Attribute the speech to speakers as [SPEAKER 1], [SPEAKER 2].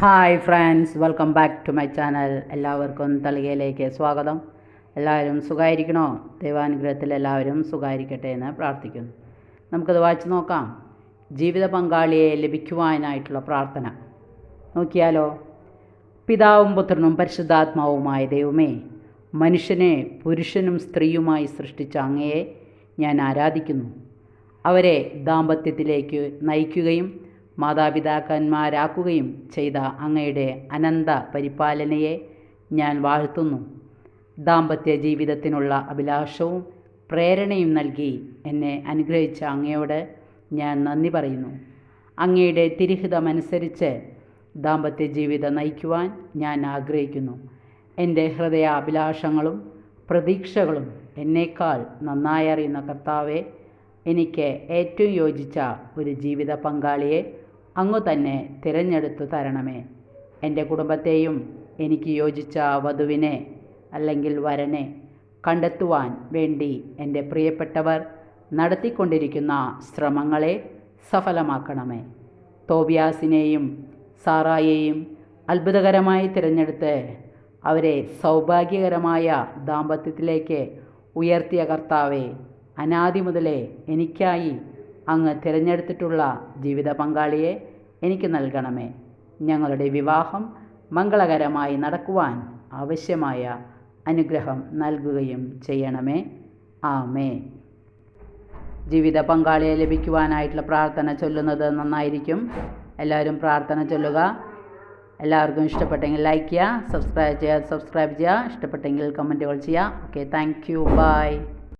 [SPEAKER 1] Hi friends welcome back to my channel എല്ലാവർക്കും തളികയിലേക്ക് സ്വാഗതം. എല്ലാവരും സുഖമായിരിക്കണോ ദൈവാനുഗ്രഹത്തിൽ എല്ലാവരും സുഖമായിരിക്കട്ടെ എന്ന് പ്രാർത്ഥിക്കുന്നു. നമുക്കത് വായിച്ചു നോക്കാം. ജീവിത പങ്കാളിയെ ലഭിക്കുവാനായിട്ടുള്ള പ്രാർത്ഥന. നോക്കിയാലോ? പിതാവും പുത്രനും പരിശുദ്ധാത്മാവുമായ ദൈവമേ മനുഷ്യനെ പുരുഷനും സ്ത്രീയുമായി സൃഷ്ടിച്ച അങ്ങയെ ഞാൻ ആരാധിക്കുന്നു. അവരെ ദാമ്പത്യത്തിലേക്ക് നയിക്കുകയും മാതാപിതാക്കന്മാരാക്കുകയും ചെയ്ത അങ്ങയുടെ അനന്ത പരിപാലനയെ ഞാൻ വാഴ്ത്തുന്നു. ദാമ്പത്യ ജീവിതത്തിനുള്ള അഭിലാഷവും പ്രേരണയും നൽകി എന്നെ അനുഗ്രഹിച്ച അങ്ങയോട് ഞാൻ നന്ദി പറയുന്നു. അങ്ങയുടെ തിരിഹിതമനുസരിച്ച് ദാമ്പത്യ ജീവിതം നയിക്കുവാൻ ഞാൻ ആഗ്രഹിക്കുന്നു. എന്റെ ഹൃദയ അഭിലാഷങ്ങളും പ്രതീക്ഷകളും എന്നേക്കാൾ നന്നായി അറിയുന്ന കർത്താവെ എനിക്ക് ഏറ്റവും യോജിച്ച ഒരു ജീവിത പങ്കാളിയെ അങ്ങു തന്നെ തിരഞ്ഞെടുത്തു തരണമേ. എന്റെ കുടുംബത്തെയും എനിക്ക് യോജിച്ച വധുവിനെ അല്ലെങ്കിൽ വരനെ കണ്ടെത്തുവാൻ വേണ്ടി എന്റെ പ്രിയപ്പെട്ടവർ നടത്തിക്കൊണ്ടിരിക്കുന്ന ശ്രമങ്ങളെ സഫലമാക്കണമേ. തോബിയാസിനെയും സാറായെയും അത്ഭുതകരമായി തിരഞ്ഞെടുത്ത് അവരെ സൗഭാഗ്യകരമായ ദാമ്പത്യത്തിലേക്ക് ഉയർത്തിയ കർത്താവെ അനാദി മുതലേ എനിക്കായി അങ്ങ് തിരഞ്ഞെടുത്തിട്ടുള്ള ജീവിത പങ്കാളിയെ എനിക്ക് നൽകണമേ. ഞങ്ങളുടെ വിവാഹം മംഗളകരമായി നടക്കുവാൻ ആവശ്യമായ അനുഗ്രഹം നൽകുകയും ചെയ്യണമേ. ആമേ ജീവിത പങ്കാളിയെ ലഭിക്കുവാനായിട്ടുള്ള പ്രാർത്ഥന ചൊല്ലുന്നത് നന്നായിരിക്കും. എല്ലാവരും പ്രാർത്ഥന ചൊല്ലുക. എല്ലാവർക്കും ഇഷ്ടപ്പെട്ടെങ്കിൽ ലൈക്ക് ചെയ്യുക സബ്സ്ക്രൈബ് ചെയ്യുക സബ്സ്ക്രൈബ് ചെയ്യുക. ഇഷ്ടപ്പെട്ടെങ്കിൽ കമന്റുകൾ ചെയ്യുക. Okay thank you by